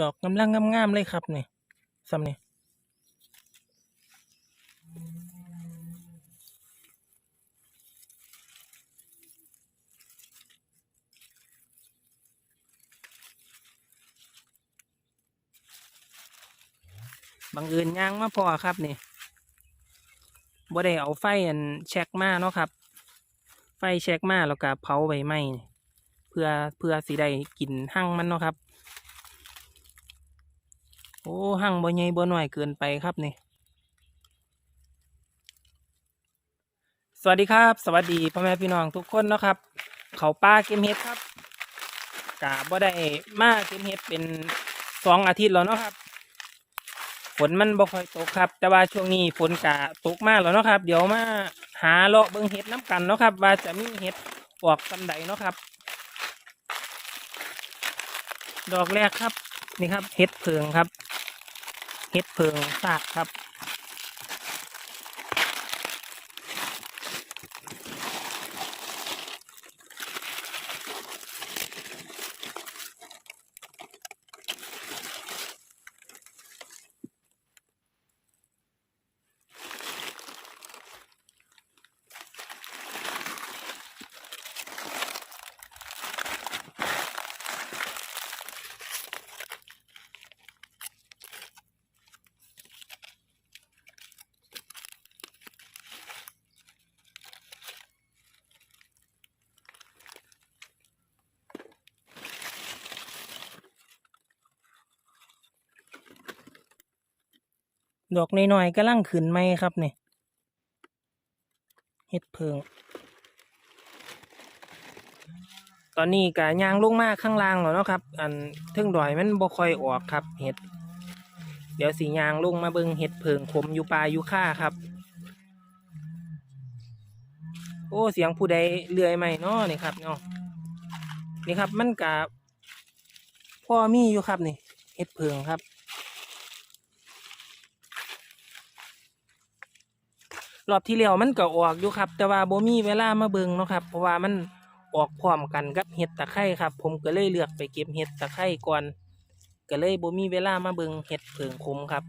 ดอกกำลังงามๆเลยครับนี่ซ้ำนี่บังเอิญย่างมาพอครับนี่บ่ได้เอาไฟอันแช็กมาเนาะครับ ไฟแช็กมาแล้วก็เผาใบไม้เพื่อเพื่อสิได้กินหั่งมันเนาะครับ โอ้หั่งบ่ใหญ่บ่น้อยเกินไปครับนี่ สวัสดีครับ สวัสดีพ่อแม่พี่น้องทุกคนเนาะครับ เขาป้าเก็บเห็ดครับกะบ่ได้มาเก็บเห็ดเป็นสองอาทิตย์แล้วเนาะครับฝนมันบ่ค่อยตกครับ แต่ว่าช่วงนี้ฝนกะตกมากแล้วเนาะครับ เดี๋ยวมาหาเลาะเบิ่งเห็ดน้ำกันเนาะครับ ว่าจะมีเห็ดออกสำใดเนาะครับ ดอกแรกครับนี่ครับเห็ดเพิงครับ เห็ดเพิงซากครับ ดอกน้อยๆกำลังขึ้นไหมครับเนี่ยเห็ดเพิง ตอนนี้กะยางลงมาข้างล่างแล้วเนาะครับ อันทึ่งดอยมันบ่ค่อยออกครับเห็ด เดี๋ยวสียางลงมาเบิงเห็ดเพิงขมอยู่ปลาอยู่ค่าครับ โอ้เสียงผู้ใดเลื่อยไหมเนาะนี่ครับเนาะนี่ครับมันกะพ่อมีอยู่ครับนี่เห็ดเพิงครับ รอบที่แล้วมันก็ออกอยู่ครับ แต่ว่าโบมีเวลามาเบิ่งเนาะครับเพราะว่ามันออกพร้อมกันกับเห็ดตะไคร้ครับ ผมก็เลยเลือกไปเก็บเห็ดตะไคร้ก่อน ก็เลยโบมีเวลามาเบิ่งเห็ดเผิงคมครับ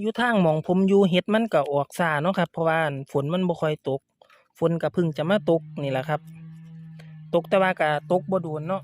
อยู่ทางหมองผมอยู่เห็ดมันก็ออกซ่าเนาะครับเพราะว่าฝนมันบ่ค่อยตก ฝนก็เพิ่งจะมาตกนี่แหละครับ ตกแต่ว่าก็ตกบ่โดนเนาะ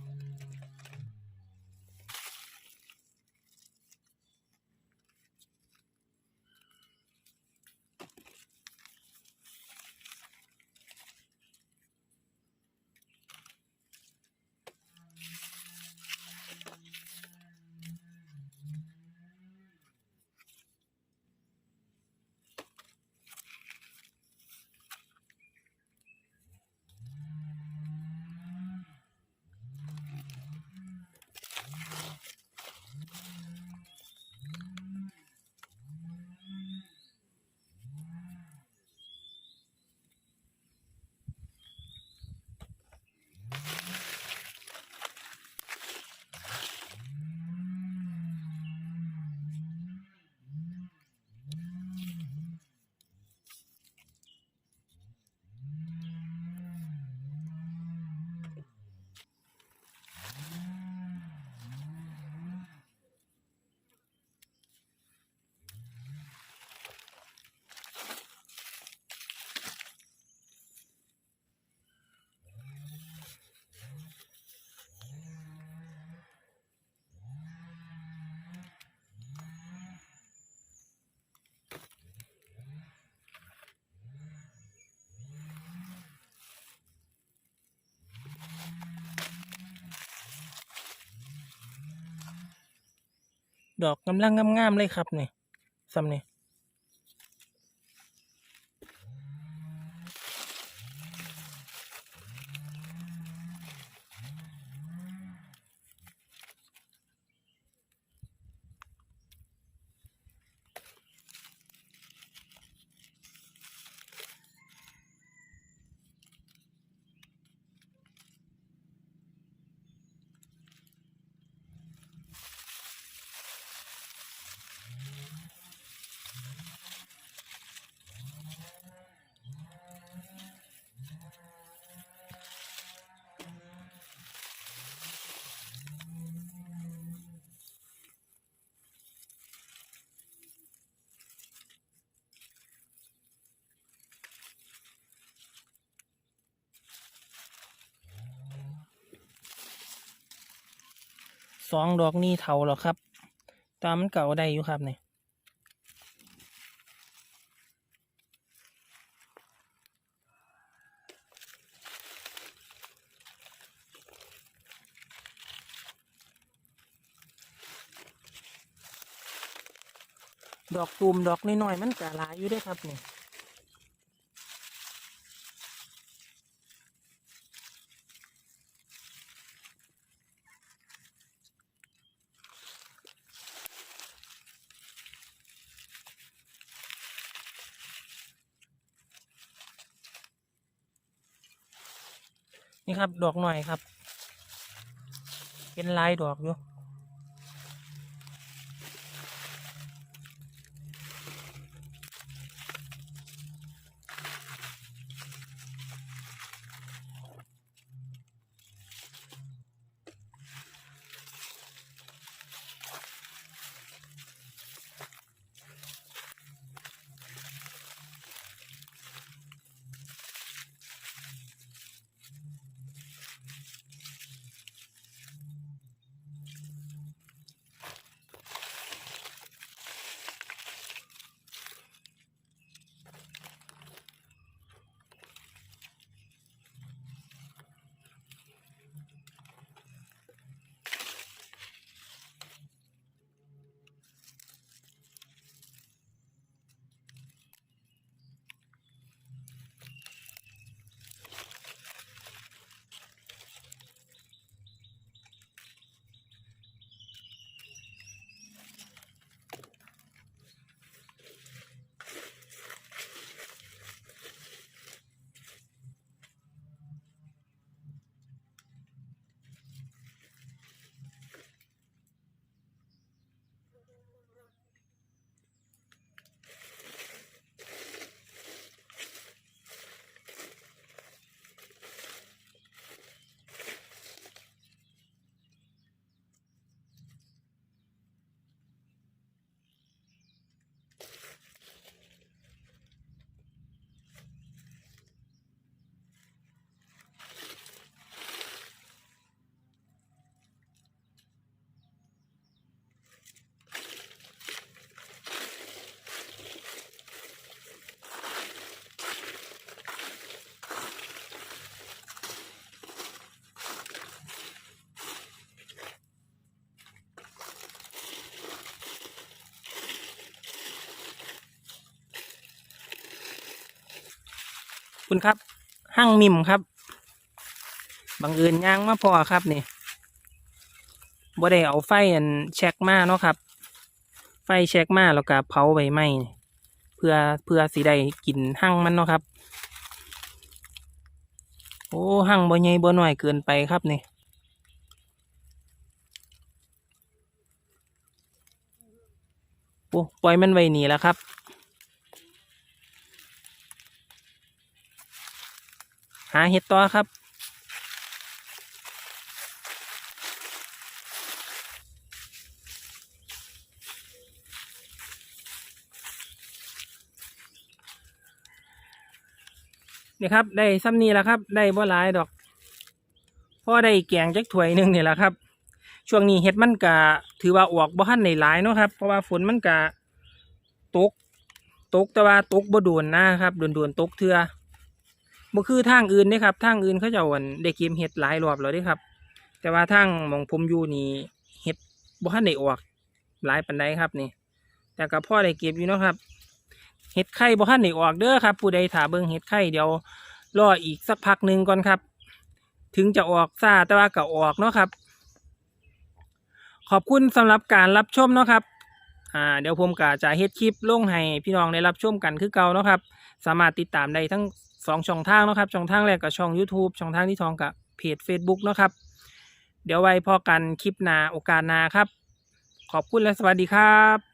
ดอกกำลังงามๆเลยครับนี่ซ้ำนี่ สองดอกนี่เท่าแล้วครับ ตามันเก่าได้อยู่ครับเนี่ยดอกตูมดอกน้อยๆมันกะหลายอยู่ด้วยครับเนี่ย นี่ครับ ดอกหน่อยครับ เป็นลายดอกอยู่ คุณครับห้างมิมครับบังเอิญย่างมาพอครับนี่บ่ได้เอาไฟอันเช็คมาเนาะครับ ไฟเช็คมาแล้วก็เผาใบไม้เพื่อเพื่อสิได้กินหั่งมันเนาะครับ โอ้หั่งบ่ใหญ่บ่น้อยเกินไปครับนี่โอ้ปล่อยมันไว้นี่แล้วครับ หาเห็ดต่อครับ นี่ครับ ได้ซ้ำนี้แล้วครับ ได้บ่หลายดอกพ่อได้แกงจักถ้วยหนึ่งนี่แหละครับ ช่วงนี้เห็ดมันกะถือว่าออกบ่ทันในหลายเนาะครับ เพราะว่าฝนมันกะตก ตกแต่ว่าตกบ่โดนนะครับโดนโดนๆตกเทือ บ่คือทางอื่นเด้ครับทางอื่นเขาเจะวันได้เก็บเห็ดหลายรอบแล้วเด้ครับ แต่ว่าทางมองผมอยู่นี่เห็ดบ่ทันได้ออกหลายปานใดครับนี่ แต่ก็พ่อได้เก็บอยู่เนาะครับเห็ดไข่บ่ทันได้ออกเด้อครับ ผู้ใดถาเบิ่งเห็ดไข่เดี๋ยวรออีกสักพักหนึ่งก่อนครับ ถึงจะออกซาแต่ว่าก็ออกเนาะครับ ขอบคุณสำหรับการรับชมเนาะครับอ่าเดี๋ยวผมก็จะเฮ็ดคลิปลงให้พี่น้องได้รับชมกันคือเก่าเนาะครับ สามารถติดตามได้ทั้ง สองช่องทางนะครับ ช่องทางแรกกับช่อง YouTube ช่องทางที่สองกับเพจ Facebook นะครับ เดี๋ยวไว้พอกันคลิปหน้าโอกาสหน้าครับ ขอบคุณและสวัสดีครับ